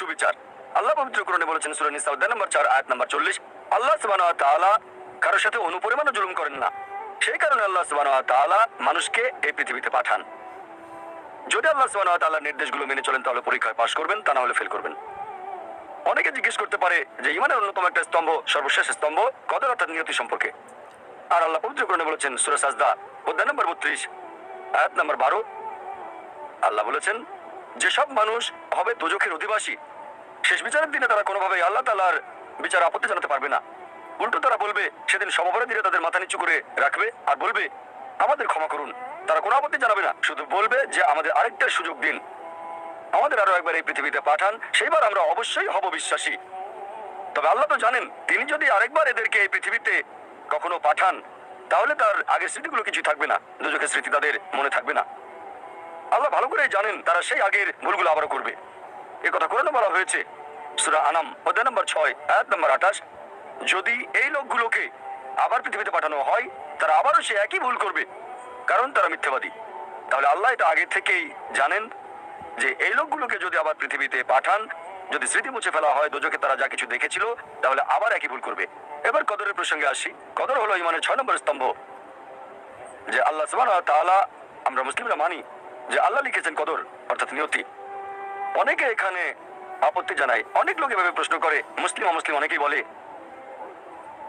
সুবিচার। আল্লাহ পবিত্র কোরআনে বলেছেন, সূরা নিসা, অধ্যায় নম্বর 4 আয়াত নম্বর 40 আল্লাহ তাআলা কারোর সাথে অনুপরিমাণও জুলুম করেন না। সেই কারণে আল্লাহ তাআলা মানুষকে এই পৃথিবীতে পাঠান। যদি আল্লাহ সুবহানাহু ওয়া নির্দেশগুলো মেনে চলেন, তাহলে পরীক্ষায় পাশ করবেন, তা না হলে ফেল করবেন। অনেকে জিজ্ঞেস করতে পারে যে, ইমানের অন্যতম একটা স্তম্ভ, সর্বশেষ স্তম্ভ কদর অর্থাৎ নিয়তি সম্পর্কে। আর আল্লাহ পবিত্র কোরআনে বলেছেন, সূরা সাজদা, অধ্যায় নম্বর 32 আয়াত নম্বর 12 আল্লাহ বলেছেন, যেসব মানুষ হবে দুজখের অধিবাসী শেষ বিচারের দিনে তারা কোনোভাবেই আল্লাহ তালার বিচার আপত্তি জানাতে পারবে না। উল্টো তারা বলবে, সেদিন সমপরাধীরা তাদের মাথা নিচু করে রাখবে আর বলবে, আমাদের ক্ষমা করুন। তারা কোনো আপত্তি জানাবে না, শুধু বলবে যে আমাদের আরেকটা সুযোগ দিন। আমাদের আরও একবার এই পৃথিবীতে পাঠান, সেইবার আমরা অবশ্যই হব বিশ্বাসী। তবে আল্লাহ তো জানেন, তিনি যদি আরেকবার এদেরকে এই পৃথিবীতে কখনো পাঠান, তাহলে তার আগের স্মৃতিগুলো কিছু থাকবে না, দুজকের স্মৃতি তাদের মনে থাকবে না। আল্লাহ ভালো করে জানেন, তারা সেই আগের ভুলগুলো আবারও করবে। এ কথা বলা হয়েছে। সূরা আনাম, অধ্যায় নম্বর ছয়, আয়াত নম্বর আঠাশ। যদি এই লোকগুলোকে আবার পৃথিবীতে পাঠানো হয়, তারা আবারও সে একই ভুল করবে, কারণ তারা মিথ্যাবাদী। তাহলে আল্লাহ এটা আগে থেকেই জানেন যে এই লোকগুলোকে যদি আবার পৃথিবীতে পাঠান, যদি স্মৃতি মুছে ফেলা হয় দোজকে তারা যা কিছু দেখেছিল, তাহলে আবার একই ভুল করবে। এবার কদরের প্রসঙ্গে আসি। কদর হলো ইমানের ছয় নম্বর স্তম্ভ, যে আল্লাহ ওয়া আমরা মুসলিমরা মানি যে আল্লাহ লিখেছেন কদর, অর্থাৎ নিয়তি। অনেকে এখানে আপত্তি জানায়। অনেক লোক এভাবে প্রশ্ন করে। মুসলিম, অমুসলিম অনেকেই বলে,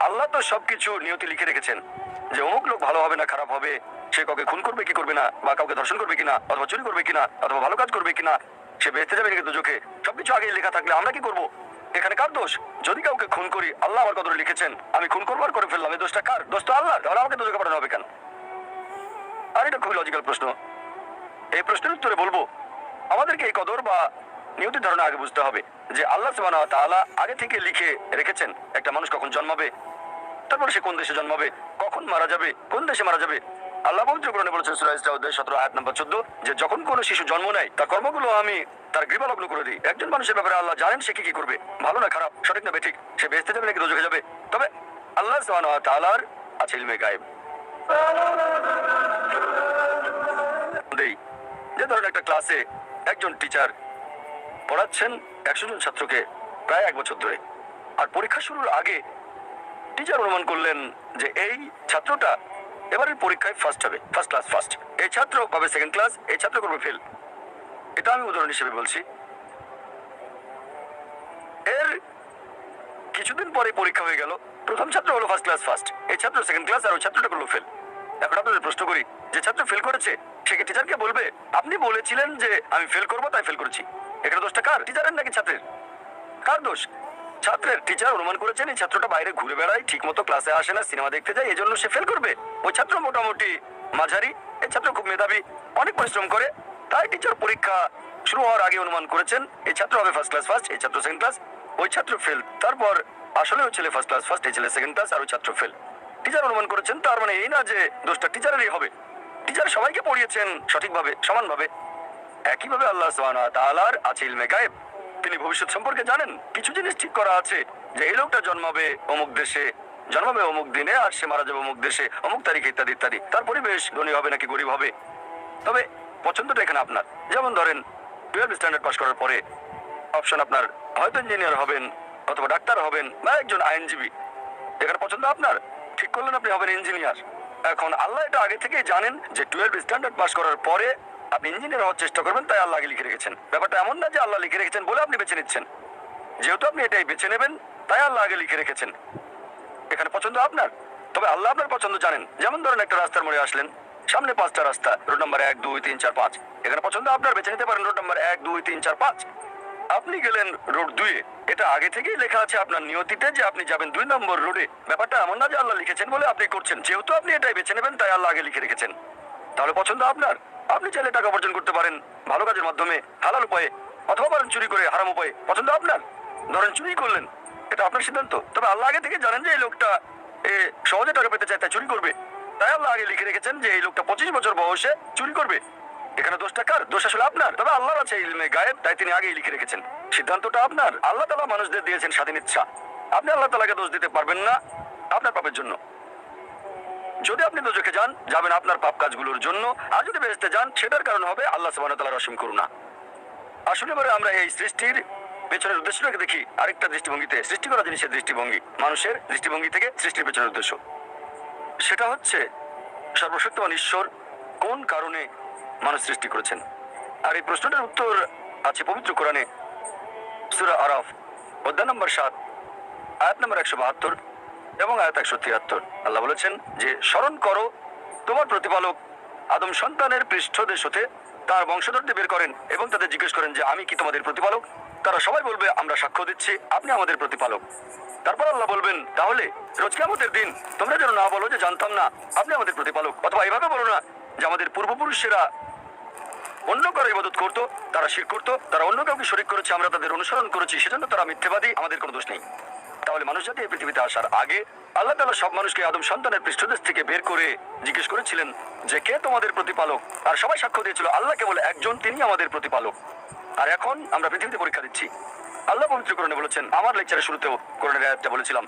আল্লাহ তো সবকিছু নিয়তি লিখে রেখেছেন যে অমুক লোক ভালো হবে না, খারাপ হবে। সে কাউকে খুন করবে কি করবে না, বা কাউকে ধর্ষণ করবে কিনা অথবা চুরি করবে কিনা অথবা ভালো কাজ করবে কিনা সে বেঁচতে যাবে নাকি দুজকে সবকিছু আগে লেখা থাকলে আমরা কি করব? এখানে কার দোষ? যদি কাউকে খুন করি, আল্লাহ আমার কদরে লিখেছেন, আমি খুন করব আর করে ফেললাম এই দোষটা কার? দোষ তো আল্লাহ তাহলে আমাকে দুজকে পাঠানো হবে কেন? আর এটা খুবই লজিক্যাল প্রশ্ন। এই প্রশ্নের উত্তরে বলব আমাদেরকে এই কদর বা নিয়তির ধারণা আগে বুঝতে হবে যে আল্লাহ তাআলা আগে থেকে লিখে রেখেছেন একটা মানুষ কখন জন্মাবে, তারপর সে কোন দেশে জন্মাবে, কখন মারা যাবে, কোন দেশে মারা যাবে। আল্লাহ পবিত্র কোরআনে বলেছেন 17 আয়াত নম্বর 14 যে যখন কোনো শিশু জন্ম নেয়, তার কর্মগুলো আমি তার গৃহলগ্ন করে দিই। একজন মানুষের ব্যাপারে আল্লাহ জানেন সে কি কি করবে। ভালো না খারাপ, সঠিক না বেঠিক, সে বেহেশতে যাবে নাকি দোজখে যাবে। তবে আল্লাহ তাআলার আছে ইলমে গায়েব। যে ধরেন একটা ক্লাসে একজন টিচার পড়াচ্ছেন একশো জন ছাত্রকে প্রায় এক বছর ধরে। আর পরীক্ষা শুরুর আগে টিচার অনুমান করলেন যে এই ছাত্রটা এবারের পরীক্ষায় ফার্স্ট হবে ফার্স্ট ক্লাস ফার্স্ট এই ছাত্র পাবে সেকেন্ড ক্লাস এই ছাত্র করবে ফেল এটা আমি উদাহরণ হিসেবে বলছি। এর কিছুদিন পরে পরীক্ষা হয়ে গেল। প্রথম ছাত্র হলো ফার্স্ট ক্লাস ফার্স্ট এই ছাত্র সেকেন্ড ক্লাস আর ওই ছাত্রটা করল ফেল এখন আপনাদের প্রশ্ন করি, যে ছাত্র ফেল করেছে সে টিচারকে বলবে। আপনি বলেছিলেন যে আমি ফেল করব, তাই ফেল করেছি। এখানে দোষটা কার? টিচারের নাকি ছাত্রের? কার দোষ? ছাত্রের। টিচার অনুমান করেছেন, এই ছাত্রটা বাইরে ঘুরে বেড়ায় ঠিক মতো ক্লাসে আসে না সিনেমা দেখতে যায় এই জন্য সে ফেল করবে। ওই ছাত্র মোটামুটি মাঝারি, এই ছাত্র খুব মেধাবী, অনেক পরিশ্রম করে। তাই টিচার পরীক্ষা শুরু হওয়ার আগে অনুমান করেছেন, এই ছাত্র হবে ফার্স্ট ক্লাস ফার্স্ট এই ছাত্র সেকেন্ড ক্লাস ওই ছাত্র ফেল তারপর আসলে ওই ছেলে ফার্স্ট ক্লাস ফার্স্ট এই ছেলে সেকেন্ড ক্লাস আর ওই ছাত্র ফেল টিচার অনুমান করেছেন, তার মানে এই না যে দোষটা টিচারেরই হবে। টিচার সবাইকে পড়িয়েছেন সঠিকভাবে, সমানভাবে। একইভাবে আল্লাহ তাআলার আছে ইলমে তিনি ভবিষ্যৎ সম্পর্কে জানেন, কিছু জিনিস ঠিক করা আছে, যে এই লোকটা জন্মাবে অমুক দেশে, জন্মাবে অমুক দিনে, আর সে মারা যাবে অমুক দেশে, অমুক তারিখে ইত্যাদি ইত্যাদি। তার পরিবেশ ধনী হবে নাকি গরিব হবে? তবে পছন্দটা এখানে আপনার। যেমন ধরেন, টুয়েলভ স্ট্যান্ডার্ড পাস করার পরে অপশন আপনার, হয়তো ইঞ্জিনিয়ার হবেন অথবা ডাক্তার হবেন বা একজন আইনজীবী। এখানে পছন্দ আপনার? ঠিক করলেন আপনি হবেন ইঞ্জিনিয়ার। এখন আল্লাহ এটা আগে থেকেই জানেন যে টুয়েলভ স্ট্যান্ডার্ড পাস করার পরে আপনি ইঞ্জিনিয়ার হওয়ার চেষ্টা করবেন, তাই আল্লাহ লিখে রেখেছেন। ব্যাপারটা এমন না যে আল্লাহ লিখে রেখেছেন বলে আপনি বেছে নিচ্ছেন। যেহেতু আপনি এটাই বেছে নেবেন, তাই আল্লাহ আগে লিখে রেখেছেন। এখানে পছন্দ আপনার? তবে আল্লাহ আপনার পছন্দ জানেন। যেমন ধরেন একটা রাস্তার মোড়ে আসলেন, সামনে পাঁচটা রাস্তা রোড নাম্বার এক, দুই, তিন, চার, পাঁচ। এখানে পছন্দ আপনার, বেছে নিতে পারেন রোড নাম্বার এক, দুই, তিন, চার, পাঁচ। আপনি গেলেন রোড দুয়ে এটা আগে থেকেই লেখা আছে আপনার নিয়তিতে যে আপনি যাবেন দুই নম্বর রোডে ব্যাপারটা এমন না যে আল্লাহ লিখেছেন বলে আপনি করছেন। যেহেতু আপনি এটাই বেছে নেবেন, তাই আল্লাহ আগে লিখে রেখেছেন। তাহলে পছন্দ আপনার? আপনি চাইলে টাকা উপার্জন করতে পারেন ভালো কাজের মাধ্যমে, হালাল উপায়ে, অথবা পারেন চুরি করে হারাম উপায়ে। পছন্দ আপনার? ধরেন চুরি করলেন। এটা আপনার সিদ্ধান্ত। তবে আল্লাহ আগে থেকে জানেন যে এই লোকটা এ সহজে টাকা পেতে চায়, তাই চুরি করবে। তাই আল্লাহ আগে লিখে রেখেছেন যে এই লোকটা পঁচিশ বছর বয়সে চুরি করবে। এখানে দোষটা কার? দোষ আসলে আপনার। তবে আল্লাহর আছে ইলমে গায়েব, তাই তিনি আগেই লিখে রেখেছেন। সিদ্ধান্তটা আপনার। আল্লাহ তালা মানুষদের দিয়েছেন স্বাধীন ইচ্ছা। আপনি আল্লাহ তালাকে দোষ দিতে পারবেন না আপনার পাপের জন্য। যদি আপনি দোজখে যান, যাবেন আপনার পাপ কাজগুলোর জন্য। আর যদি বেহেস্তে যান, সেটার কারণ হবে আল্লাহ সুবহানাহু ওয়া তাআলার অসীম করুণা। আসলে এবারে আমরা এই সৃষ্টির পেছনের উদ্দেশ্যটাকে দেখি। আরেকটা দৃষ্টিভঙ্গিতে, সৃষ্টি করা জিনিসের দৃষ্টিভঙ্গি, মানুষের দৃষ্টিভঙ্গি থেকে সৃষ্টির পেছনের উদ্দেশ্য। সেটা হচ্ছে, সর্বশক্তিমান ঈশ্বর কোন কারণে মানুষ সৃষ্টি করেছেন। আর এই প্রশ্নটার উত্তর আছে পবিত্র কোরআনে, সুরা আরাফ, অধ্যায় নম্বর সাত, আয়াত নম্বর একশো বাহাত্তর এবং আয়াত একশো তিয়াত্তর। আল্লাহ বলেছেন যে, স্মরণ করো, তোমার প্রতিপালক আদম সন্তানের পৃষ্ঠদেশ হতে তার বংশধরদের বের করেন এবং তাদের জিজ্ঞেস করেন যে, আমি কি তোমাদের প্রতিপালক? তারা সবাই বলবে, আমরা সাক্ষ্য দিচ্ছি, আপনি আমাদের প্রতিপালক। তারপর আল্লাহ বলবেন, তাহলে রোজ আমাদের দিন তোমরা যেন না বলো যে, জানতাম না, আপনি আমাদের প্রতিপালক। অথবা, এইভাবে বলো না যে আমাদের পূর্বপুরুষেরা অন্য কারও ইবাদত করতো, তারা শির করতো, তারা অন্য কাউকে শরিক করেছে, আমরা তাদের অনুসরণ করেছি, সেজন্য তারা মিথ্যেবাদী, আমাদের কোনো দোষ নেই। তাহলে মানুষ জাতি এই পৃথিবীতে আসার আগে আল্লাহ তালা সব মানুষকে আদম সন্তানের পৃষ্ঠদেশ থেকে বের করে জিজ্ঞেস করেছিলেন যে, কে তোমাদের প্রতিপালক? আর সবাই সাক্ষ্য দিয়েছিল, আল্লাহ কেবল একজন, তিনি আমাদের প্রতিপালক। আর এখন আমরা পৃথিবীতে পরীক্ষা দিচ্ছি। আল্লাহ পবিত্র করণে বলেছেন, আমার লেকচারের শুরুতেও করণের আয়াতটা বলেছিলাম,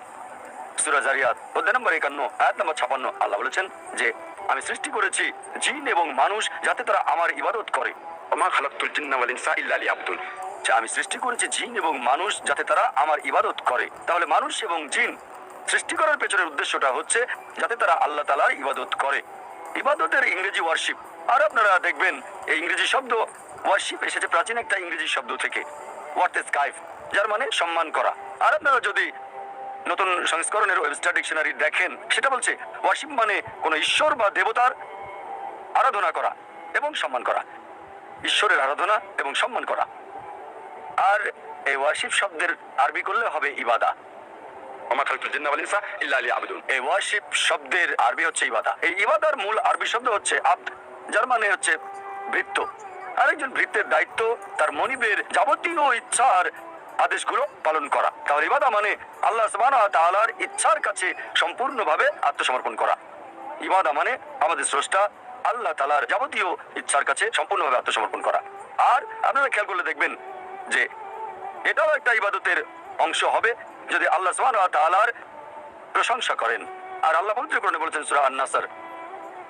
সুরা জারিয়াত, অধ্যায় নম্বর একান্ন, আয়াত নম্বর ছাপান্ন, আল্লাহ বলেছেন যে আমি সৃষ্টি করেছি জিন এবং মানুষ যাতে তারা আমার ইবাদত করে। ওমা খালাকুল জিন্না ওয়াল ইনসা ইল্লা লিয়াবুদুন। যে আমি সৃষ্টি করেছি জিন এবং মানুষ যাতে তারা আমার ইবাদত করে। তাহলে মানুষ এবং জিন সৃষ্টি করার পেছনের উদ্দেশ্যটা হচ্ছে যাতে তারা আল্লাহ তালার ইবাদত করে। ইবাদতের ইংরেজি ওয়ার্শিপ। আর আপনারা দেখবেন, এই ইংরেজি শব্দ ওয়ার্শিপ এসেছে প্রাচীন একটা ইংরেজি শব্দ থেকে। ওয়ার্থ স্কাইফ যার মানে সম্মান করা। আর আপনারা যদি নতুন সংস্করণের ওয়েবস্টার ডিকশনারি দেখেন। সেটা বলছে ওয়ার্শিপ মানে কোনো ঈশ্বর বা দেবতার আরাধনা করা এবং সম্মান করা। ঈশ্বরের আরাধনা এবং সম্মান করা। আর এই ওয়ার্শিপ শব্দের আরবি করলে হবে ইবাদা। মানে হচ্ছে ভৃত্য। আরেকজন ভৃত্যের দায়িত্ব তার মনিবের যাবতীয় ইচ্ছার আদেশগুলো পালন করা। তাহলে ইবাদা মানে আল্লাহ তাআলার ইচ্ছার কাছে সম্পূর্ণভাবে আত্মসমর্পণ করা। ইবাদা মানে আমাদের স্রষ্টা আল্লাহ তাআলার যাবতীয় ইচ্ছার কাছে সম্পূর্ণভাবে আত্মসমর্পণ করা। আর আপনারা খেয়াল করলে দেখবেন যে এটাও একটা ইবাদতের অংশ হবে যদি আল্লাহ ওয়া প্রশংসা করেন। আর আল্লাহ পবিত্র করণে বলেছেন সূরা আন-নাসর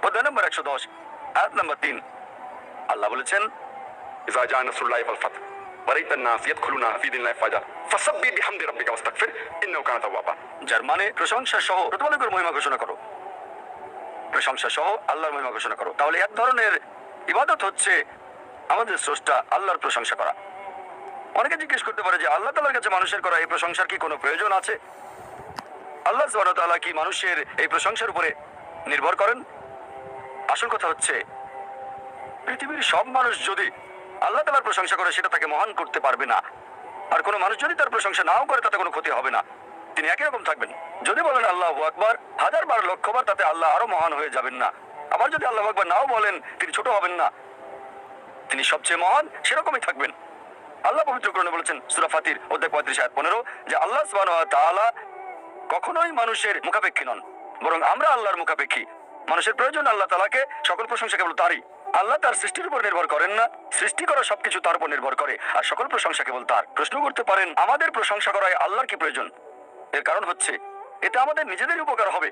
অধ্যায় নম্বর 110 আয়াত নম্বর তিন। আল্লাহ বলেছেন জা নাসরুল্লাহি ওয়াল ফাত ورأيت الناس يدخلون في دين الله فجأة فسبح بحمد ربك واستغفر إنه كان توابا যার মানে প্রশংসা সহ প্রতিপালকের মহিমা ঘোষণা করো প্রশংসা সহ আল্লাহর মহিমা ঘোষণা করো তাহলে এক ধরনের ইবাদত হচ্ছে আমাদের স্রষ্টা আল্লাহর প্রশংসা করা অনেকে জিজ্ঞেস করতে পারে যে আল্লাহ তাআলার কাছে মানুষের করা এই প্রশংসার কি কোনো প্রয়োজন আছে আল্লাহ সুবহানাহু ওয়া তাআলা কি মানুষের এই প্রশংসার উপরে নির্ভর করেন আসল কথা হচ্ছে পৃথিবীর সব মানুষ যদি আল্লাহ তাআলার প্রশংসা করে সেটা তাকে মহান করতে পারবে না। আর কোনো মানুষ যদি তার প্রশংসা নাও করে, তাতে কোনো ক্ষতি হবে না। তিনি একই রকম থাকবেন। যদি বলেন আল্লাহ আকবার, হাজার বার লক্ষবার তাতে আল্লাহ আরও মহান হয়ে যাবেন না। আবার যদি আল্লাহ আকবার নাও বলেন, তিনি ছোট হবেন না। তিনি সবচেয়ে মহান, সেরকমই থাকবেন। আল্লাহ পবিত্র করণে বলেছেন, সুরা ফাতির, অধ্যায় পঁয়ত্রিশ, আয়াত পনেরো, যে আল্লাহ তাআলা কখনোই মানুষের মুখাপেক্ষী নন, বরং আমরা আল্লাহর মুখাপেক্ষী। মানুষের প্রয়োজন আল্লাহ তালাকে সকল প্রশংসা কেবল তারই। আল্লাহ তার সৃষ্টির উপর নির্ভর করেন না। সৃষ্টি করা সবকিছু তার উপর নির্ভর করে। আর সকল প্রশংসা কেবল তার। প্রশ্ন করতে পারেন, আমাদের প্রশংসা করায় আল্লাহর কি প্রয়োজন? এর কারণ হচ্ছে, এটা আমাদের নিজেদের উপকার হবে।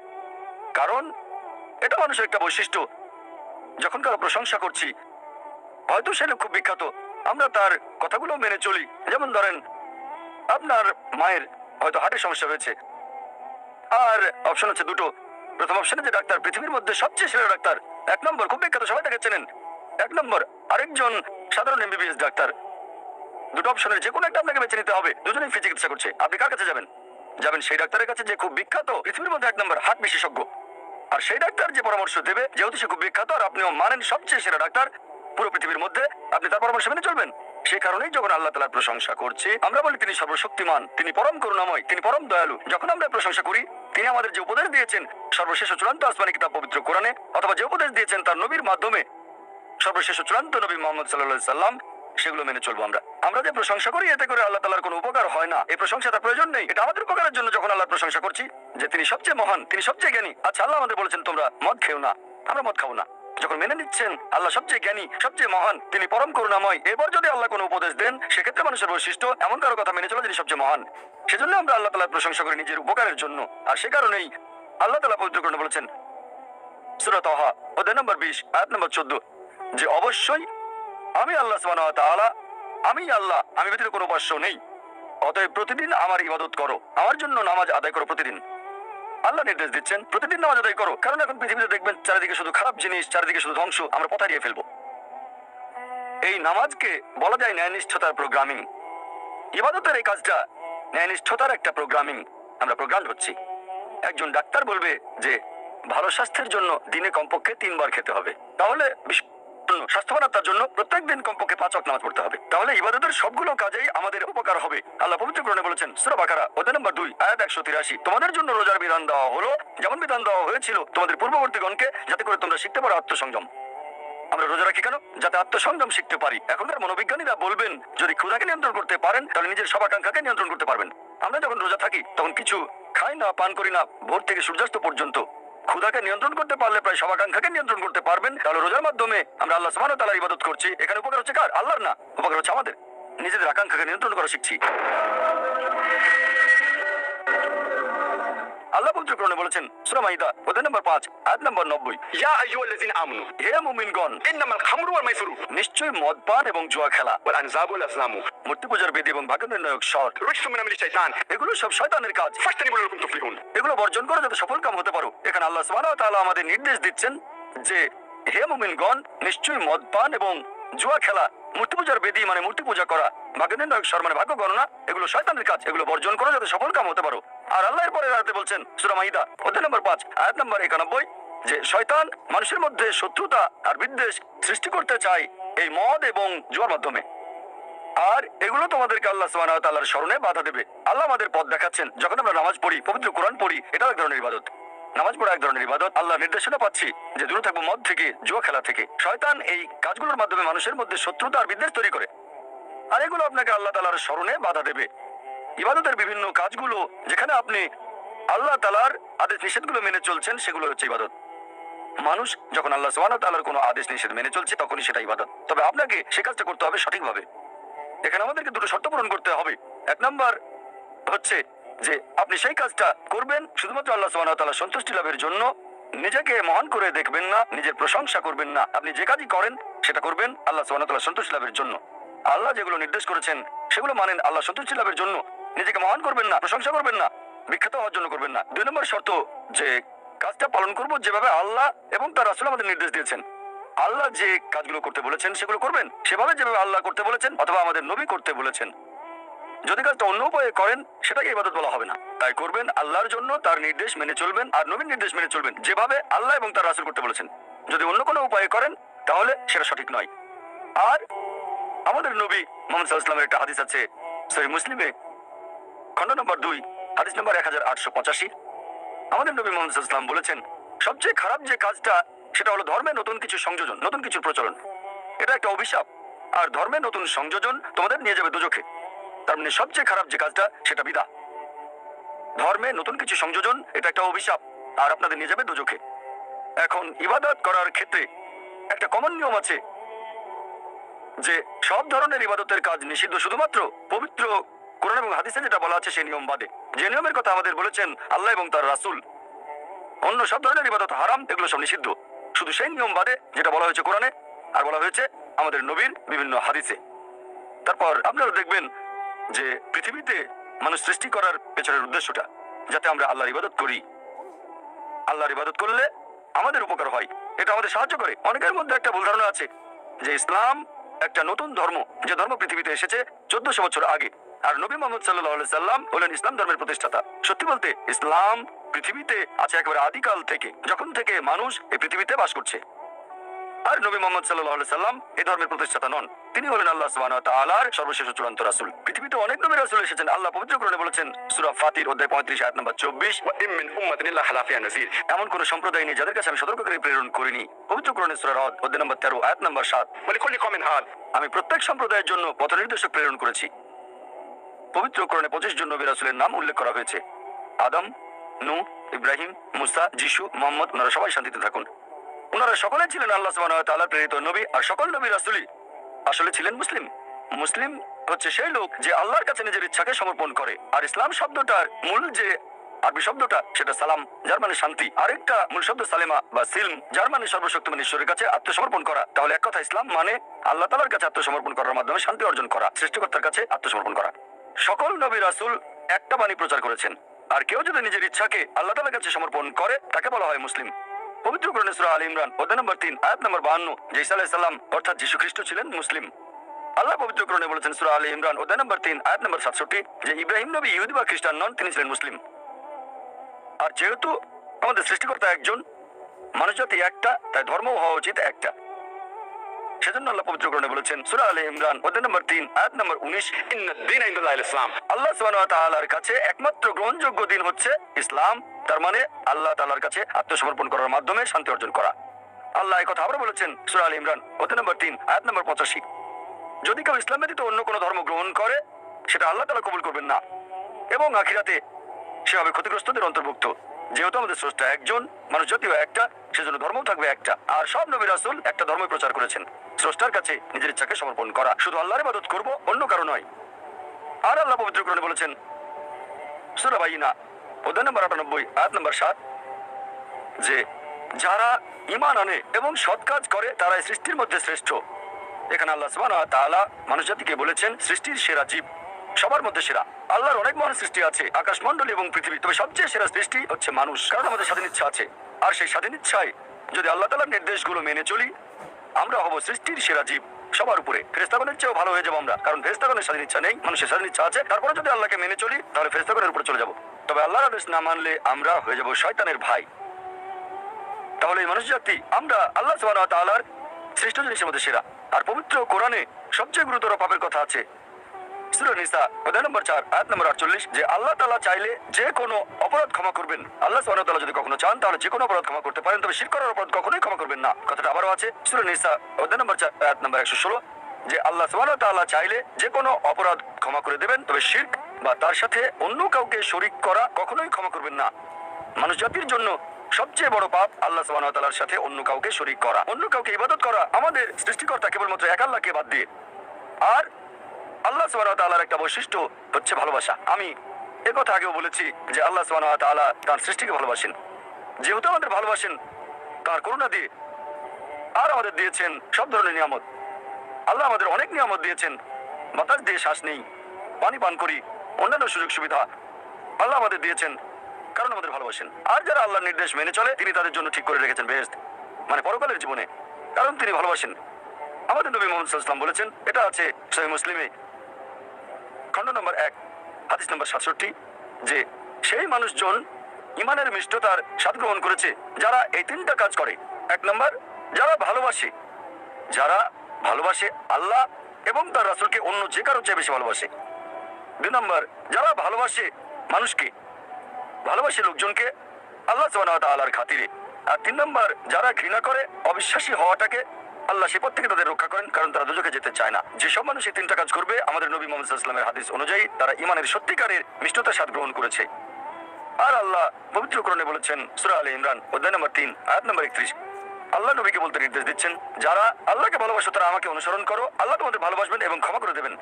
কারণ, এটা মানুষের একটা বৈশিষ্ট্য। যখন কারও প্রশংসা করছি, হয়তো সে খুব বিখ্যাত। আমরা তার কথাগুলো মেনে চলি। যেমন ধরেন, আপনার মায়ের হয়তো হার্টের সমস্যা হয়েছে। আর অপশন হচ্ছে দুটো। প্রথম অপশনে যে ডাক্তার পৃথিবীর মধ্যে সবচেয়ে সেরা ডাক্তার এক নম্বর, খুব বিখ্যাত, সবাই তাকে চেনেন। এক নম্বর, আরেকজন সাধারণ এমবিবিএস ডাক্তার। দুটো অপশনের যে কোনো একটা আপনাকে বেছে নিতে হবে। দুজনেই ফ্রি চিকিৎসা করছে। আপনি কার কাছে যাবেন? যাবেন সেই ডাক্তারের কাছে যে খুব বিখ্যাত, পৃথিবীর মধ্যে এক নম্বর, হার্ট বিশেষজ্ঞ। আর সেই ডাক্তার যে পরামর্শ দেবে, যেহেতু সে খুব বিখ্যাত, আর আপনিও মানেন সবচেয়ে সেরা ডাক্তার, পুরো পৃথিবীর মধ্যে, আপনি তার পরামর্শ মেনে চলবেন। সেই কারণেই যখন আল্লাহ তালার প্রশংসা করছি, আমরা বলি তিনি সর্বশক্তিমান, তিনি পরম করুণাময়, তিনি পরম দয়ালু। যখন আমরা প্রশংসা করি, তিনি আমাদের যে উপদেশ দিয়েছেন, সর্বশেষ চূড়ান্ত আসমানি কিতাব পবিত্র কোরআনে, অথবা যে উপদেশ দিয়েছেন তার নবীর মাধ্যমে, সর্বশেষ চূড়ান্ত নবী মোহাম্মদ সাল্লাহ সাল্লাম সেগুলো মেনে চলবো আমরা। আমরা যে প্রশংসা করি, এতে করে আল্লাহ তালার কোনো উপকার হয় না। এই প্রশংসা তার প্রয়োজন নেই। এটা আমাদের উপকারের জন্য যখন আল্লাহ প্রশংসা করছি, যে তিনি সবচেয়ে মহান, তিনি সবচেয়ে জ্ঞানী। আচ্ছা আল্লাহ আমাদের বলেছেন, তোমরা মদ খেও না, আমরা মদ খাব না। যখন মেনে নিচ্ছেন, আল্লাহ সবচেয়ে জ্ঞানী, সবচেয়ে মহান, তিনি পরম করুণাময়। এবার যদি আল্লাহ কোনো উপদেশ দেন, সেক্ষেত্রে মানুষের বৈশিষ্ট্য এমন কারও কথা মেনে চলে যিনি সবচেয়ে মহান। সেজন্য আমরা আল্লাহ তালার প্রশংসা করি নিজের উপকারের জন্য। আর সে কারণেই আল্লাহ তালা পবিত্র করণে বলেছেন সুরাত অধ্যায় নম্বর বিশ, আয়াত নম্বর চোদ্দ, যে অবশ্যই আমি আল্লাহ তাআলা, আমি আল্লাহ, আমি ব্যতীত কোনো উপাস্য নেই। অতএব প্রতিদিন আমার ইবাদত করো। আমার জন্য নামাজ আদায় করো প্রতিদিন। আল্লাহ নির্দেশ দিচ্ছেন, প্রতিদিন নামাজ আদায় করো। কারণ এখন পৃথিবীতে দেখবেন চারিদিকে শুধু খারাপ জিনিস, চারিদিকে শুধু ধ্বংস, আমরা পথ হারিয়ে ফেলব। এই নামাজকে বলা যায় ন্যায়নিষ্ঠতার প্রোগ্রামিং ইবাদতের এই কাজটা ন্যায়নিষ্ঠতার একটা প্রোগ্রামিং আমরা প্রোগ্রাম হচ্ছি। একজন ডাক্তার বলবে যে, ভালো স্বাস্থ্যের জন্য দিনে কমপক্ষে তিনবার খেতে হবে। তাহলে জন্য, জন্য প্রত্যেক দিন কমপক্ষে পাঁচ নামাজ পড়তে হবে। তাহলে ইবাদতের সবগুলো কাজেই আমাদের উপকার হবে। আল্লাহ পবিত্র বলেছেন অধ্যায় নম্বর আয়াত একশো তিরাশি। তোমাদের জন্য রোজার বিধান দেওয়া হলো যেমন বিধান দেওয়া হয়েছিল তোমাদের পূর্ববর্তীগণকে যাতে করে তোমরা শিখতে পারো আত্মসংযম। আমরা রোজা রাখি কেন? যাতে আত্মসংযম শিখতে পারি। এখনকার মনোবিজ্ঞানীরা বলবেন যদি ক্ষুধাকে নিয়ন্ত্রণ করতে পারেন তাহলে নিজের সবাকাঙ্ক্ষাকে নিয়ন্ত্রণ করতে পারবেন। আমরা যখন রোজা থাকি তখন কিছু খাই না পান করি না ভোর থেকে সূর্যাস্ত পর্যন্ত ক্ষুধাকে নিয়ন্ত্রণ করতে পারলে প্রায় সবাকাঙ্ক্ষাকে নিয়ন্ত্রণ করতে পারবেন। তাহলে রোজার মাধ্যমে আমরা আল্লাহ সুবহানাহু তাআলার ইবাদত করছি। এখানে উপকার হচ্ছে কার? আল্লাহর না, উপকার হচ্ছে আমাদের। নিজেদের আকাঙ্ক্ষাকে নিয়ন্ত্রণ করা শিখছি। আল্লাহ পবিত্র কোরআনে বলেছেন সূরা মাইদা 5 আয়াত 90 ইয়া আইয়ুহাল্লাযিনা আমানু। হে মুমিনগণ ইন্নামাল খামরু ওয়াল নিশ্চয় মদপান এবং জুয়া খেলা। ওয়াল মূর্তি পূজার এবং ভাগ্য নির্ণায়ক শট এগুলো সব শয়তানের কাজ। তুফলিহুন। এগুলো বর্জন করো যাতে সফল কাম হতে পারো। এখানে আল্লাহ সুবহানাহু ওয়া তাআলা আমাদের নির্দেশ দিচ্ছেন যে হে মুমিনগণ নিশ্চয়ই মদপান এবং জুয়া খেলা মূর্তি পূজার বেদি মানে মূর্তি পূজা করা ভাগ্য নির্ণায়ক শর মানে ভাগ্য গণনা এগুলো শয়তানের কাজ। এগুলো বর্জন করো যাতে সফল কাম হতে পারো। আর আল্লাহ এরপরে আয়াতে বলছেন, সূরা মাইদা, অধ্যায় নম্বর পাঁচ, আয়াত নম্বর একানব্বই, যে শয়তান মানুষের মধ্যে শত্রুতা আর বিদ্বেষ সৃষ্টি করতে চায় এই মদ এবং জুয়ার মাধ্যমে। আর এগুলো তোমাদেরকে আল্লাহ তাআলার স্মরণে বাধা দেবে। আল্লাহ আমাদের পথ দেখাচ্ছেন, যখন আমরা নামাজ পড়ি, পবিত্র কোরআন পড়ি, এটাও এক ধরনের ইবাদত। নামাজ পড়া এক ধরনের ইবাদত। আল্লাহ নির্দেশনা পাচ্ছি যে দূরে থাকব মদ থেকে, জুয়া খেলা থেকে। শয়তান এই কাজগুলোর মাধ্যমে মানুষের মধ্যে শত্রুতা আর বিদ্বেষ তৈরি করে। আর এগুলো আপনাকে আল্লাহ তালার স্মরণে বাধা দেবে। ইবাদতের বিভিন্ন কাজগুলো যেখানে আপনি আল্লাহ তাআলার আদেশ নিষেধগুলো মেনে চলছেন, সেগুলো হচ্ছে ইবাদত। মানুষ যখন আল্লাহ সুবহানাহু ওয়া তাআলার কোনো আদেশ নিষেধ মেনে চলছে, তখনই সেটা ইবাদত। তবে আপনাকে সে কাজটা করতে হবে সঠিকভাবে। এখানে আমাদেরকে দুটো শর্ত পূরণ করতে হবে। এক নাম্বার হচ্ছে যে, আপনি সেই কাজটা করবেন, শুধুমাত্র আল্লাহ ওয়া তাআলার সন্তুষ্টি লাভের জন্য। নিজেকে মহান করে দেখবেন না, নিজের প্রশংসা করবেন না। আপনি যে কাজই করেন, সেটা করবেন আল্লাহ ওয়া তাআলার সন্তুষ্টি লাভের জন্য। আল্লাহ যেগুলো নির্দেশ করেছেন, সেগুলো মানেন আল্লাহ সন্তুষ্টি লাভের জন্য। নিজেকে মহান করবেন না, প্রশংসা করবেন না বিখ্যাত হওয়ার জন্য করবেন না। দুই নম্বর শর্ত যে কাজটা পালন করব যেভাবে আল্লাহ এবং তার রাসূল আমাদের নির্দেশ দিয়েছেন। আল্লাহ যে কাজগুলো করতে বলেছেন, সেগুলো করবেন। সেভাবে যেভাবে আল্লাহ করতে বলেছেন, অথবা আমাদের নবী করতে বলেছেন। যদি কাজটা অন্য উপায়ে করেন, সেটাকে ইবাদত বলা হবে না। তাই করবেন আল্লাহর জন্য তার নির্দেশ মেনে চলবেন আর নবীর নির্দেশ মেনে চলবেন যেভাবে আল্লাহ এবং তার রাসূল করতে বলেছেন। যদি অন্য কোনো উপায়ে করেন, তাহলে সেটা সঠিক নয়। আর আমাদের নবী মোহাম্মদ সাল্লাল্লাহু আলাইহি ওয়াসাল্লামের একটা হাদিস আছে সহি মুসলিমে খণ্ড নম্বর দুই, হাদিস নম্বর এক হাজার আটশো পঁচাশি। আমাদের নবী মোহাম্মদ ওয়াসাল্লাম বলেছেন, সবচেয়ে খারাপ যে কাজটা, সেটা হলো ধর্মে নতুন কিছু সংযোজন, নতুন কিছু প্রচলন। এটা একটা অভিশাপ। আর ধর্মে নতুন সংযোজন তোমাদের নিয়ে যাবে দুজখে। তার মানে সবচেয়ে খারাপ যে কাজটা, সেটা বিদা। ধর্মে নতুন কিছু সংযোজন, এটা একটা অভিশাপ, আর আপনাদের নিয়ে যাবে দুজখে। এখন ইবাদত করার ক্ষেত্রে একটা কমন নিয়ম আছে যে সব ধরনের ইবাদতের কাজ নিষিদ্ধ শুধুমাত্র পবিত্র কোরআন এবং হাদিসে যেটা বলা আছে সেই নিয়ম বাদে। যে নিয়মের কথা আমাদের বলেছেন আল্লাহ এবং তার রাসুল। অন্য সব ধরনের ইবাদত হারাম, এগুলো সব নিষিদ্ধ। শুধু সেই নিয়ম বাদে যেটা বলা হয়েছে কোরআনে, আর বলা হয়েছে আমাদের নবীর বিভিন্ন হাদিসে। তারপর আপনারা দেখবেন যে পৃথিবীতে মানুষ সৃষ্টি করার পেছনের উদ্দেশ্যটা, যাতে আমরা আল্লাহর ইবাদত করি। আল্লাহর ইবাদত করলে আমাদের উপকার হয়, এটা আমাদের সাহায্য করে। অনেকের মধ্যে একটা ভুল ধারণা আছে যে ইসলাম একটা নতুন ধর্ম, যে ধর্ম পৃথিবীতে এসেছে চোদ্দশো বছর আগে। আর নবী মোহাম্মদ সাল্লাহ সাল্লাম হলেন ইসলাম ধর্মের প্রতিষ্ঠাতা। সত্যি বলতে ইসলাম পৃথিবীতে আছে একেবারে আদিকাল থেকে যখন থেকে মানুষ এই পৃথিবীতে বাস করছে। আর নবী মোহাম্মদ সাল্লাহ সাল্লাম এই ধর্মের প্রতিষ্ঠাতা নন। তিনি হলেন আল্লাহ সুবাহর সর্বশেষ চূড়ান্ত রাসুল। পৃথিবীতে অনেক নবী রাসুল এসেছেন। আল্লাহ পবিত্র করে বলেছেন সুরা ফাতির অধ্যায় পঁয়ত্রিশ আট নম্বর চব্বিশ এমন কোন সম্প্রদায় নেই যাদের কাছে আমি সতর্ক করে প্রেরণ করিনি। পবিত্র করণে সুরা রদ অধ্যায় নম্বর তেরো আয়াত নম্বর সাত। আমি প্রত্যেক সম্প্রদায়ের জন্য পথ নির্দেশক প্রেরণ করেছি। পবিত্র কোরআনে পঁচিশ জন নবী রাসূলের নাম উল্লেখ করা হয়েছে। আদম, নূহ, ইব্রাহিম, মুসা, যিশু, মোহাম্মদ, ওনারা সবাই শান্তিতে থাকুন। ওনারা সকলে ছিলেন আল্লাহ তাআলার প্রেরিত নবী আর সকল নবী রাসূলই। আসলে ছিলেন মুসলিম। মুসলিম হচ্ছে সেই লোক যে আল্লাহর কাছে নিজের ইচ্ছাকে সমর্পণ করে। আর ইসলাম শব্দটার মূল যে আরবি শব্দটা, সেটা সালাম, যার মানে শান্তি। আরেকটা মূল শব্দ সালেমা বা সিলম, যার মানে সর্বশক্তিমান ঈশ্বরের কাছে আত্মসমর্পণ করা। তাহলে এক কথা, ইসলাম মানে আল্লাহ তালার কাছে আত্মসমর্পণ করার মাধ্যমে শান্তি অর্জন করা, সৃষ্টিকর্তার কাছে আত্মসমর্পণ করা। সকল নবী রাসুল একটা বাণী প্রচার করেছেন। আর কেউ যদি নিজের ইচ্ছাকে আল্লাহ তাআলার কাছে সমর্পণ করে, তাকে বলা হয় মুসলিম। পবিত্র সূরা আল ইমরান, অধ্যায় নম্বর তিন, আয়াত নম্বর বাহান্ন যে ঈসা অর্থাৎ যীশু খ্রিস্ট ছিলেন মুসলিম। আল্লাহ পবিত্র কোরআনে বলেছেন সুরা আলী ইমরান, অধ্যায় নম্বর তিন, আয়াত নম্বর সাতষট্টি, যে ইব্রাহিম নবী ইহুদি বা খ্রিস্টান নন, তিনি ছিলেন মুসলিম। আর যেহেতু আমাদের সৃষ্টিকর্তা একজন, মানুষ জাতি একটা, তাই ধর্ম হওয়া উচিত একটা। সেজন্য আল্লাহ পবিত্র বলেছেন, সুরা আলী ইমরান, অধ্যায় নম্বর তিন, আয়াত নম্বর উনিশ দিন ইসলাম। আল্লাহ সুবাহর কাছে একমাত্র গ্রহণযোগ্য দিন হচ্ছে ইসলাম, তার মানে আল্লাহ তালার কাছে আত্মসমর্পণ করার মাধ্যমে শান্তি অর্জন করা। আল্লাহ আবার বলেছেন, সুরা আলী ইমরান, অধ্যায় নম্বর তিন, আয়াত নম্বর পঁচাশি। যদি কেউ ইসলাম ব্যতীত অন্য কোনো ধর্ম গ্রহণ করে, সেটা আল্লাহ তালা কবুল করবেন না। এবং আখিরাতে সে হবে ক্ষতিগ্রস্তদের অন্তর্ভুক্ত। যেহেতু আমাদের স্রষ্টা একজন, মানুষ জাতীয় একটা, সেজন্য ধর্ম থাকবে একটা। আর সব নবী রাসুল একটা ধর্ম প্রচার করেছেন। স্রষ্টার কাছে নিজের ইচ্ছাকে সমর্পণ করা। শুধু আল্লাহর ইবাদত করব, অন্য কারও নয়। আর আল্লাহ পবিত্র বলেছেন নম্বর নম্বর যে যারা আনে এবং সৎ কাজ করে, তারাই সৃষ্টির মধ্যে শ্রেষ্ঠ। এখানে আল্লাহ মানুষ জাতিকে বলেছেন, সৃষ্টির সেরা জীব সবার মধ্যে সেরা। আল্লাহর অনেক মহান সৃষ্টি আছে, আকাশমণ্ডলী এবং পৃথিবী। তবে সবচেয়ে সেরা সৃষ্টি হচ্ছে মানুষ, কারণ আমাদের স্বাধীন ইচ্ছা আছে। আর সেই স্বাধীন ইচ্ছায় যদি আল্লাহ তালার নির্দেশগুলো মেনে চলি আমরা হব সৃষ্টির সেরা জীব। সবার উপরে। ফেরেস্তাগণের চেয়েও ভালো হয়ে যাব আমরা। কারণ ফেরেস্তাগণের স্বাধীন ইচ্ছা নেই, মানুষের স্বাধীন ইচ্ছা আছে। তারপরে যদি আল্লাহকে মেনে চলি, তাহলে ফেরেস্তাগণের উপরে চলে যাব। তবে আল্লাহর আদেশ না মানলে আমরা হয়ে যাব শয়তানের ভাই। তাহলে এই মানুষ জাতি আমরা আল্লাহ সুবাহ সৃষ্ট শ্রেষ্ঠ জিনিসের মধ্যে সেরা। আর পবিত্র কোরআনে সবচেয়ে গুরুতর পাপের কথা আছে অপরাধ ক্ষমা করবেন। আল্লাহ যদি কখনো চান, তাহলে যে কোনো অপরাধ ক্ষমা করতে পারেন করার কখনোই ক্ষমা করবেন না। কথাটা চাইলে অপরাধ ক্ষমা করে দেবেন, তবে বা তার সাথে অন্য কাউকে শরিক করা কখনোই ক্ষমা করবেন না। মানুষ জাতির জন্য সবচেয়ে বড় পাপ আল্লাহ ওয়া সাথে অন্য কাউকে শরিক করা। অন্য কাউকে ইবাদত করা। আমাদের সৃষ্টিকর্তা কেবলমাত্র এক আল্লাহকে বাদ দিয়ে। আর আল্লাহ ওয়া একটা বৈশিষ্ট্য হচ্ছে ভালোবাসা। আমি এ কথা আগেও বলেছি যে আল্লাহ ওয়া তার সৃষ্টিকে ভালোবাসেন। যেহেতু আমাদের ভালোবাসেন, তার করুণা দিয়ে আর আমাদের দিয়েছেন সব ধরনের নিয়ামত। আল্লাহ আমাদের অনেক নিয়ামত দিয়েছেন, বাতাস দিয়ে শ্বাস নেই, পানি পান করি, অন্যান্য সুযোগ সুবিধা আল্লাহ আমাদের দিয়েছেন, কারণ আমাদের ভালোবাসেন। আর যারা আল্লাহর নির্দেশ মেনে চলে, তিনি তাদের জন্য ঠিক করে রেখেছেন বেহেস্ত মানে পরকালের জীবনে, কারণ তিনি ভালোবাসেন। আমাদের নবী মোহাম্মদ সাল্লাল্লাহু বলেছেন, এটা আছে সহি মুসলিমে। খণ্ড নম্বর এক, হাদিস নম্বর সাতষট্টি, যে সেই মানুষজন ইমানের মিষ্টতার স্বাদ গ্রহণ করেছে, যারা এই তিনটা কাজ করে। এক নম্বর, যারা ভালোবাসে যারা ভালোবাসে আল্লাহ এবং তার রাসূলকে অন্য যে কারও চেয়ে বেশি ভালোবাসে। দুই নম্বর, যারা ভালোবাসে মানুষকে, ভালোবাসে লোকজনকে আল্লাহ ওয়া তাআলার খাতিরে। আর তিন নম্বর, যারা ঘৃণা করে, অবিশ্বাসী হওয়াটাকে আল্লাহ সে থেকে তাদের রক্ষা করেন, কারণ তারা দুজকে যেতে চায় না। যেসব মানুষ এই তিনটা কাজ করবে, আমাদের নবী মোহাম্মদ সাল্লাল্লাহু হাদিস অনুযায়ী তারা ইমানের সত্যিকারের মিষ্টতার স্বাদ গ্রহণ করেছে। আর আল্লাহ পবিত্র কোরআনে বলেছেন, সূরা আলে ইমরান, অধ্যায় নম্বর তিন, আয়াত নম্বর একত্রিশ। আল্লাহ নবীকে বলতে নির্দেশ দিচ্ছেন, যারা আল্লাহকে ভালোবাসো, তারা আমাকে অনুসরণ করো, আল্লাহ তোমাদের ভালোবাসবেন এবং ক্ষমা করে দেবেন।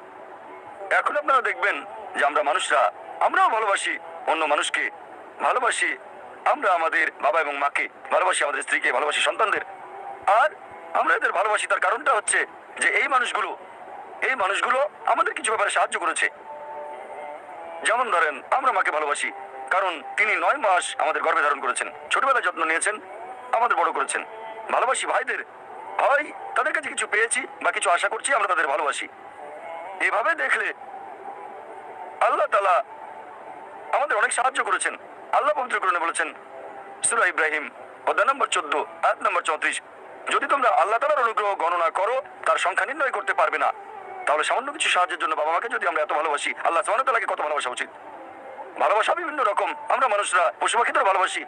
এখন আপনারা দেখবেন যে আমরা মানুষরা, আমরাও ভালোবাসি, অন্য মানুষকে ভালোবাসি, আমরা আমাদের বাবা এবং মাকে ভালোবাসি, আমাদের স্ত্রীকে ভালোবাসি, সন্তানদের। আর আমরা এদের ভালোবাসি, তার কারণটা হচ্ছে যে এই মানুষগুলো এই মানুষগুলো আমাদের কিছু ব্যাপারে সাহায্য করেছে। যেমন ধরেন, আমরা মাকে ভালোবাসি, কারণ তিনি নয় মাস আমাদের গর্ভে ধারণ করেছেন। ছোটবেলায় যত্ন নিয়েছেন, আমাদের বড় করেছেন। ভালোবাসি ভাইদের। হয় তাদের কাছে কিছু পেয়েছি বা কিছু আশা করছি, আমরা তাদের ভালোবাসি। এভাবে দেখলে আল্লাহ তালা আমাদের অনেক সাহায্য করেছেন। আল্লাহ পবিত্র করণে বলেছেন, সুরা ইব্রাহিম, অধ্যায় নম্বর চোদ্দ, আয়াত নম্বর চৌত্রিশ যদি তোমরা আল্লাহ তালার অনুগ্রহ গণনা করো, তার সংখ্যা নির্ণয় করতে পারবে না। তাহলে সামান্য কিছু সাহায্যের জন্য বাবা মাকে যদি আমরা এত ভালোবাসি, আল্লাহ ওয়া কত ভালোবাসা উচিত? ভালোবাসা বিভিন্ন রকম। আমরা মানুষরা পশু পাখিদের ভালোবাসি,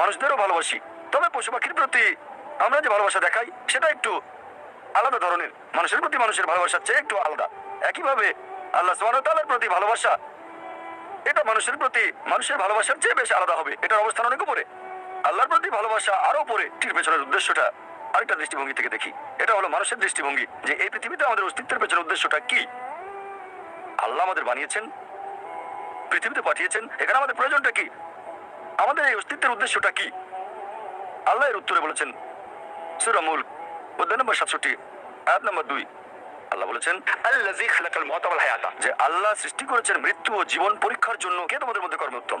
মানুষদেরও ভালোবাসি। তবে পশু পাখির প্রতি আমরা যে ভালোবাসা দেখাই, সেটা একটু আলাদা ধরনের। মানুষের প্রতি মানুষের ভালোবাসার চেয়ে একটু আলাদা। একইভাবে আল্লাহ ওয়া প্রতি ভালোবাসা, এটা মানুষের প্রতি মানুষের ভালোবাসার চেয়ে বেশ আলাদা হবে। এটার অবস্থান অনেক উপরে। আল্লাহর প্রতি ভালোবাসা আরও পরে টির পেছনের উদ্দেশ্যটা আরেকটা দৃষ্টিভঙ্গি থেকে দেখি। এটা হলো মানুষের দৃষ্টিভঙ্গি যে এই পৃথিবীতে আমাদের অস্তিত্বের পেছনের উদ্দেশ্যটা কি? আল্লাহ আমাদের বানিয়েছেন, পৃথিবীতে পাঠিয়েছেন, এখানে আমাদের প্রয়োজনটা কি? আমাদের এই অস্তিত্বের উদ্দেশ্যটা কি? আল্লাহ এর উত্তরে বলেছেন সুরামুল নম্বর সাতষট্টি, আয়াত নম্বর দুই। আল্লাহ বলেছেন যে আল্লাহ সৃষ্টি করেছেন মৃত্যু ও জীবন পরীক্ষার জন্য কে তোমাদের মধ্যে কর্মোত্তম?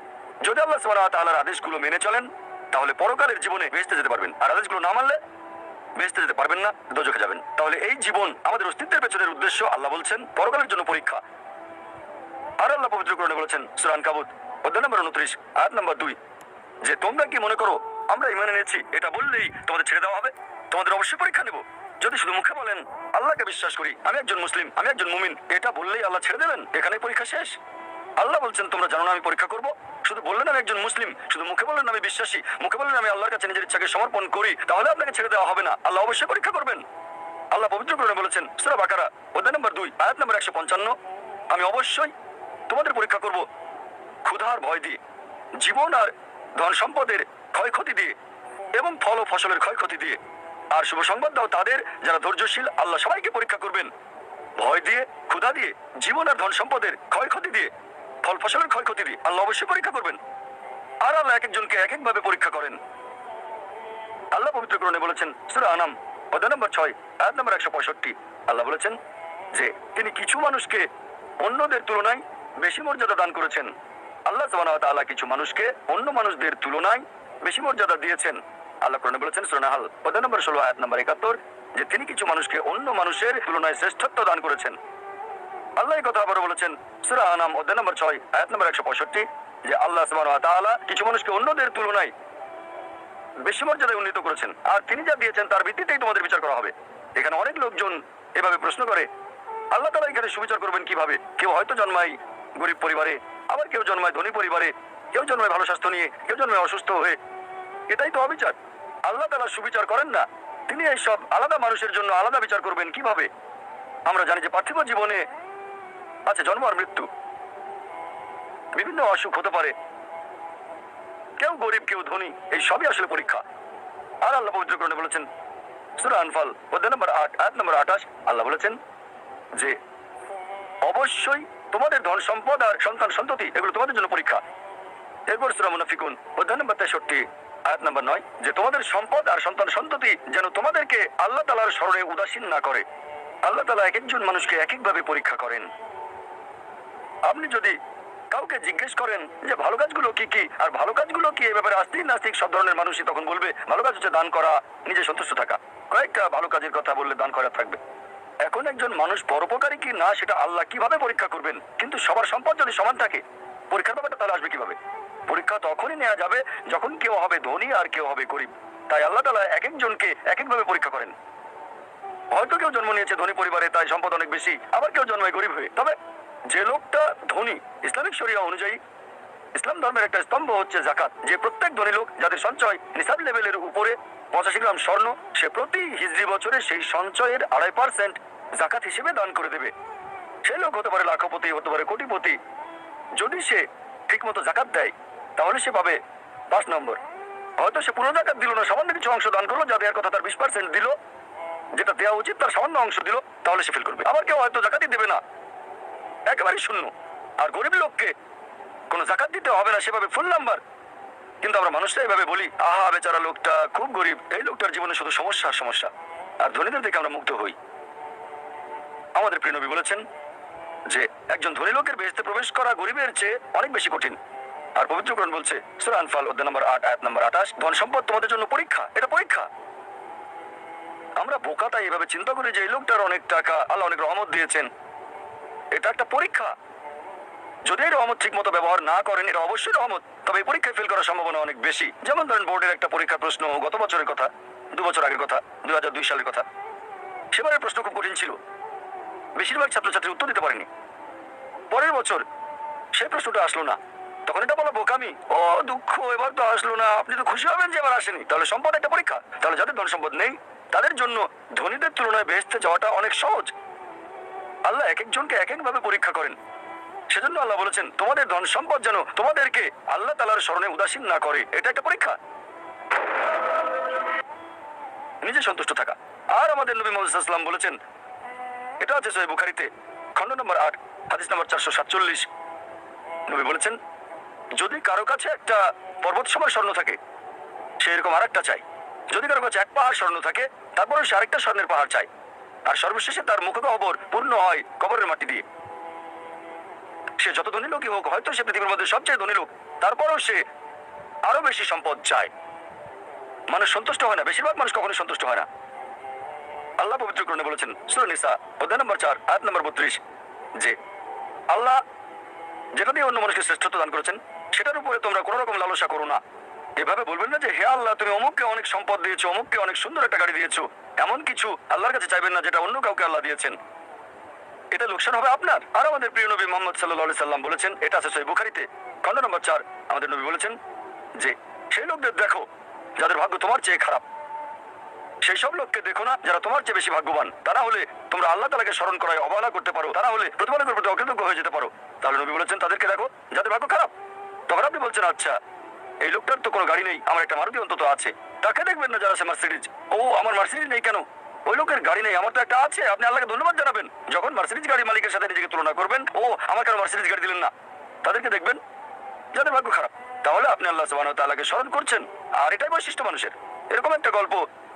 যদি আল্লাহ তাআলার আদেশগুলো মেনে চলেন, তাহলে পরকালের জীবনে বেহেস্তে যেতে পারবেন। আর আদেশগুলো না মানলে বেহেস্তে যেতে পারবেন না, দোজখে যাবেন। তাহলে এই জীবন আমাদের অস্তিত্বের পেছনের উদ্দেশ্য, আল্লাহ বলছেন, পরকালের জন্য পরীক্ষা। আর আল্লাহ পবিত্র করণে বলেছেন সুরান কাবুত অধ্যায় নম্বর উনত্রিশ, আয়াত নম্বর দুই, যে তোমরা কি মনে করো, আমরা ইমান এনেছি, এটা বললেই তোমাদের ছেড়ে দেওয়া হবে? তোমাদের অবশ্যই পরীক্ষা নেব। যদি শুধু মুখে বলেন, আল্লাহকে বিশ্বাস করি, আমি একজন মুসলিম, আমি একজন মুমিন, এটা বললেই আল্লাহ ছেড়ে দেবেন এখানে পরীক্ষা শেষ। আল্লাহ বলছেন, তোমরা জানো না আমি পরীক্ষা করব? শুধু বললেন আমি একজন মুসলিম, শুধু মুখে বললেন আমি বিশ্বাসী, মুখে বললেন আমি আল্লাহর কাছে নিজের ইচ্ছাকে সমর্পণ করি, তাহলে আপনাকে ছেড়ে দেওয়া হবে না। আল্লাহ অবশ্যই পরীক্ষা করবেন। আল্লাহ পবিত্র করে বলেছেন, সুরা বাকারা, অধ্যায় নম্বর দুই, আয়াত নম্বর একশো পঞ্চান্ন, আমি অবশ্যই তোমাদের পরীক্ষা করব ক্ষুধার ভয় দিয়ে, জীবন আর ধন সম্পদের ক্ষয়ক্ষতি দিয়ে এবং ফল ও ফসলের ক্ষয়ক্ষতি দিয়ে। আর শুভ সংবাদ দাও তাদের যারা ধৈর্যশীল, আল্লাহ সবাইকে পরীক্ষা করবেন। ভয় দিয়ে, ক্ষুধা দিয়ে, জীবন আর ধন সম্পদের ক্ষয়ক্ষতি দিয়ে ফল ফসলের ক্ষয়ক্ষতি দিয়ে আল্লাহ অবশ্যই পরীক্ষা করবেন। আর আল্লাহ এক একজনকে এক একভাবে পরীক্ষা করেন। আল্লাহ পবিত্রকরণে বলেছেন, সুরা আনাম, অধ্যায় নম্বর ছয়, আয়াত নম্বর একশো পঁয়ষট্টি। আল্লাহ বলেছেন যে, তিনি কিছু মানুষকে অন্যদের তুলনায় বেশি মর্যাদা দান করেছেন। আল্লাহ তাআলা কিছু মানুষকে অন্য মানুষদের তুলনায় বেশি মর্যাদা দিয়েছেন। আল্লাহ কোরআনে বলেছেন, সূরা নাহাল, অধ্যায় নম্বর ষোলো, আয়াত নম্বর একাত্তর, যে তিনি কিছু মানুষকে অন্য মানুষের তুলনায় শ্রেষ্ঠত্ব দান করেছেন। আল্লাহ কথা আবারও বলেছেন, সূরা আনাম অধ্যায় নম্বর ছয়, আয়াত নম্বর একশো পঁয়ষট্টি, যে আল্লাহ তাআলা কিছু মানুষকে অন্যদের তুলনায় বেশি মর্যাদায় উন্নীত করেছেন। আর তিনি যা দিয়েছেন তার ভিত্তিতেই তোমাদের বিচার করা হবে। এখানে অনেক লোকজন এভাবে প্রশ্ন করে, আল্লাহ তালা এখানে সুবিচার করবেন কীভাবে? কেউ হয়তো জন্মায় গরিব পরিবারে, আবার কেউ জন্মায় ধনী পরিবারে, কেউ জন্মায় ভালো স্বাস্থ্য নিয়ে, কেউ জন্মায় অসুস্থ হয়ে। এটাই তো অবিচার। আল্লাহ তালা সুবিচার করেন না। তিনি এই সব আলাদা মানুষের জন্য আলাদা বিচার করবেন কীভাবে? আমরা জানি যে পার্থিব জীবনে আছে জন্ম আর মৃত্যু। বিভিন্ন অসুখ হতে পারে। কেউ গরিব, কেউ ধনী, এই সবই আসলে পরীক্ষা। আর আল্লাহ পবিত্র করণে বলেছেন, সুরা আনফাল, অধ্যায় নম্বর আট, আয়াত নম্বর আঠাশ, আল্লাহ বলেছেন যে, অবশ্যই তোমাদের ধন সম্পদ আর সন্তান সন্ততি, এগুলো তোমাদের জন্য পরীক্ষা। এরপর সুরা মুনাফিকুন, অধ্যায় নম্বর তেষট্টি, আয়াত নম্বর নয়, যে তোমাদের সম্পদ আর সন্তান সন্ততি যেন তোমাদেরকে আল্লাহ তালার স্মরণে উদাসীন না করে। আল্লাহ তালা এক একজন মানুষকে এক একভাবে পরীক্ষা করেন। আপনি যদি কাউকে জিজ্ঞেস করেন যে ভালো কাজগুলো কি কি, আর ভালো কাজগুলো কি এই ব্যাপারে আস্তিক নাস্তিক সব ধরনের মানুষই তখন বলবে, ভালো কাজ হচ্ছে দান করা, নিজে সন্তুষ্ট থাকা। কয়েকটা ভালো কাজের কথা বললে দান করা থাকবে। এখন একজন মানুষ পরোপকারী কি না, সেটা আল্লাহ কীভাবে পরীক্ষা করবেন? কিন্তু সবার সম্পদ যদি সমান থাকে, পরীক্ষার ব্যাপারটা তাহলে আসবে কীভাবে? পরীক্ষা তখনই নেওয়া যাবে যখন কেউ হবে ধনী আর কেউ হবে গরিব। তাই আল্লাহ তালা এক একজনকে এক একভাবে পরীক্ষা করেন। হয়তো কেউ জন্ম নিয়েছে ধনী পরিবারে, তাই সম্পদ অনেক বেশি, আবার কেউ জন্মায় গরিব হয়ে। তবে যে লোকটা ধনী, ইসলামিক শরিয়া অনুযায়ী, ইসলাম ধর্মের একটা স্তম্ভ হচ্ছে জাকাত যে প্রত্যেক ধনী লোক যাদের সঞ্চয় নিসাব লেভেলের উপরে পঁচাশি গ্রাম স্বর্ণ, সে প্রতি হিজড়ি বছরে সেই সঞ্চয়ের আড়াই পার্সেন্ট জাকাত হিসেবে দান করে দেবে। সে লোক হতে পারে লাখপতি, হতে পারে কোটিপতি। যদি সে ঠিকমতো জাকাত দেয়, তাহলে সে পাবে পাঁচ নম্বর। হয়তো সে পুরো জাকাত দিল না, সামান্য কিছু অংশ দান করল, যা দেওয়ার কথা তার বিশ পার্সেন্ট দিল। যেটা দেওয়া উচিত, তার সামান্য অংশ দিল, তাহলে সে ফিল করবে। আবার কেউ হয়তো জাকাতই দেবে না। একেবারে শূন্য। আর গরিব লোককে কোনো জাকাত দিতে হবে না, সেভাবে ফুল নাম্বার কিন্তু আমরা মানুষরা এভাবে বলি, আহা, বেচারা লোকটা খুব গরিব। এই লোকটার জীবনে শুধু সমস্যা সমস্যা। আর ধনীদের দেখে আমরা মুগ্ধ হই। আমাদের প্রিয় নবী বলেছেন যে, একজন ধনী লোকের বেহেস্তে প্রবেশ করা গরিবের চেয়ে অনেক বেশি কঠিন। আর পবিত্রকরণ বলছে, সুরা আনফাল, অধ্যায় নম্বর আট, আয়াত নম্বর আঠাশ, ধন সম্পদ তোমাদের জন্য পরীক্ষা। এটা পরীক্ষা। আমরা বোকাটা এভাবে চিন্তা করি যে, এই লোকটার অনেক টাকা, আল্লাহ অনেক রহমত দিয়েছেন। এটা একটা পরীক্ষা। যদি রহমত ঠিক মতো ব্যবহার না করেন, এটা অবশ্যই রহমত। তবে এই পরীক্ষায় ফেল করার সম্ভাবনা অনেক বেশি। যেমন ধরেন বোর্ডের একটা পরীক্ষার প্রশ্ন গত বছরের কথা, দু বছর আগের কথা, দুই হাজার দুই সালের কথা। সেবারের প্রশ্ন খুব কঠিন ছিল। বেশিরভাগ ছাত্রছাত্রী উত্তর দিতে পারেনি। পরের বছর সেই প্রশ্নটা আসলো না। তখন এটা বলো বোকামি। ও দুঃখ, এবার তো আসলো না। আপনি তো খুশি হবেন যে এবার আসেনি। তাহলে সম্পদ একটা পরীক্ষা। তাহলে যাদের ধন সম্পদ নেই, তাদের জন্য ধনীদের তুলনায় বেহেস্তে যাওয়াটা অনেক সহজ। আল্লাহ এক একজনকে এক একভাবে পরীক্ষা করেন। সেজন্য আল্লাহ বলেছেন, তোমাদের ধন সম্পদ যেন তোমাদেরকে আল্লাহ তালার স্মরণে উদাসীন না করে। এটা একটা পরীক্ষা। নিজে সন্তুষ্ট থাকা। আর আমাদের নবী মোহাম্মদ বলেছেন, এটা আছে সহি বুখারিতে, খণ্ড নম্বর আট, হাদিস নম্বর চারশো সাতচল্লিশ। নবী বলেছেন, যদি কারও কাছে একটা পর্বত সময় স্বর্ণ থাকে, সে এরকম আরেকটা চাই যদি কারও কাছে এক পাহাড় স্বর্ণ থাকে তারপরে সে আরেকটা স্বর্ণের পাহাড় চাই আর সর্বশেষে তার মুখ কবর পূর্ণ হয় কবরের মাটি দিয়ে। সে যত ধনী লোকই হোক, হয়তো সে পৃথিবীর মধ্যে সবচেয়ে ধনী লোক, তারপরেও সে আরও বেশি সম্পদ চায়। মানুষ সন্তুষ্ট হয় না, বেশিরভাগ মানুষ কখনো সন্তুষ্ট হয় না। আল্লাহ পবিত্র করণে বলেছেন, সুরা নিসা, অধ্যায় নম্বর চার, আয়াত নম্বর বত্রিশ, যে আল্লাহ যেটা দিয়ে অন্য মানুষকে শ্রেষ্ঠত্ব দান করেছেন, সেটার উপরে তোমরা কোনো রকম লালসা করো না। এভাবে বলবেন না যে, হে আল্লাহ, তুমি অমুককে অনেক সম্পদ দিয়েছ, অমুককে অনেক সুন্দর একটা গাড়ি দিয়েছ। এমন কিছু আল্লাহর কাছে চাইবেন না যেটা অন্য কাউকে আল্লাহ দিয়েছেন। এটা লোকসান হবে আপনার। আর আমাদের প্রিয় নবী মোহাম্মদ সাল্লাহ সাল্লাম বলেছেন, এটা আছে বুখারিতে। খণ্ড নম্বর চার, আমাদের নবী বলেছেন যে, সেই লোকদের দেখো, যাদের ভাগ্য তোমার চেয়ে খারাপ। সেই সব লোককে দেখো না, যারা তোমার চেয়ে বেশি ভাগ্যবান। তারা হলে তোমরা আল্লাহ তালাকে স্মরণ করায় অবহেলা করতে পারো। তারা হলে প্রতিপালকের প্রতি অকৃতজ্ঞ হয়ে যেতে পারো। তাহলে নবী বলেছেন, তাদেরকে দেখো, যাদের ভাগ্য খারাপ। তখন আপনি বলছেন আচ্ছা এই লোকটার তো কোনো গাড়ি নেই, আমার একটা মারুতি অন্তত আছে। তাকে দেখবেন না যারা আছে মার্সিডিজ ও আমার মার্সিডিজ নেই কেন? ওই লোকের গাড়ি নেই, আমার তো একটা আছে, আপনি আল্লাহকে ধন্যবাদ জানাবেন। যখন মার্সিডিজ গাড়ি মালিকের সাথে নিজেকে তুলনা করবেন, ও আমার কেন মার্সিডিজ গাড়ি দিলেন না? তাদেরকে দেখবেন, যাদের ভাগ্য খারাপ। তাহলে আপনি আল্লাহ ওয়া তাআলাকে স্মরণ করছেন, আর এটাই বৈশিষ্ট্য মানুষের। এরকম একটা গল্প,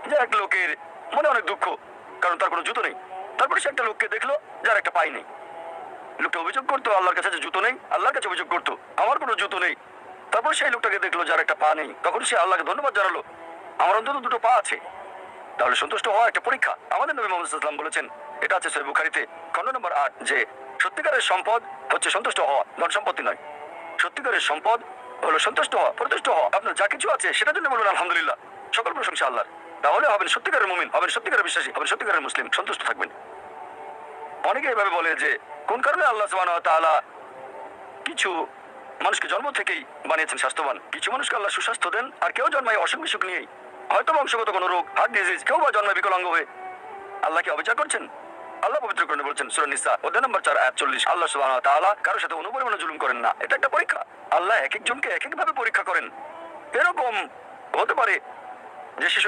যে এক লোকের মনে অনেক দুঃখ, কারণ তার কোনো জুতো নেই। তারপরে সে একটা লোককে দেখল, যার একটা পাই নেই। লোকটা অভিযোগ করতো, আল্লাহর কাছে জুতো নেই, আল্লাহর কাছে অভিযোগ করতো, আমার কোনো জুতো নেই। তারপর সেই লোকটাকে দেখল যার একটা পা নেই। তখন সে আল্লাহকে ধন্যবাদ জানালো। আমার অন্তত দুটো পা আছে। তাহলে সন্তুষ্ট হওয়া একটা পরীক্ষা। আমাদের নবী মোহাম্মদ সাল্লাম বলেছেন, এটা আছে সহি বুখারিতে খণ্ড নম্বর আট, যে সত্যিকারের সম্পদ হচ্ছে সন্তুষ্ট হওয়া, ধন সম্পত্তি নয়। সত্যিকারের সম্পদ হলো সন্তুষ্ট হওয়া প্রতিষ্ঠ হওয়া। আপনার যা কিছু আছে, সেটার জন্য বলুন আলহামদুলিল্লাহ। সকল প্রশংসা আল্লাহর। তাহলে হবেন সত্যিকারের মুমিন, হবেন সত্যিকারের বিশ্বাসী, হবেন সত্যিকারের মুসলিম, সন্তুষ্ট থাকবেন। অনেকে এভাবে বলে যে, কোন কারণে আল্লাহ তাআলা কিছু মানুষকে জন্ম থেকেই বানিয়েছেন স্বাস্থ্যবান। কিছু মানুষকে আল্লাহ সুস্বাস্থ্য দেন, আর কেউ জন্মায় অসুখ বিসুখ নিয়েই। হয়তো বংশগত কোনো রোগ হার্ট ডিজিজ কেউ বা জন্মায় বিকলাঙ্গ হয়ে। আল্লাহ কি অবিচার করছেন? আল্লাহ পবিত্র করে বলছেন, সূরা নিসা, অধ্যায় নম্বর চার, আয়াত চল্লিশ। আল্লাহ সুবহানাহু ওয়া তাআলা কারোর সাথে অনুপরিমাণে জুলুম করেন না। এটা একটা পরীক্ষা। আল্লাহ এক একজনকে এক একভাবে পরীক্ষা করেন। এরকম হতে পারে যে শিশু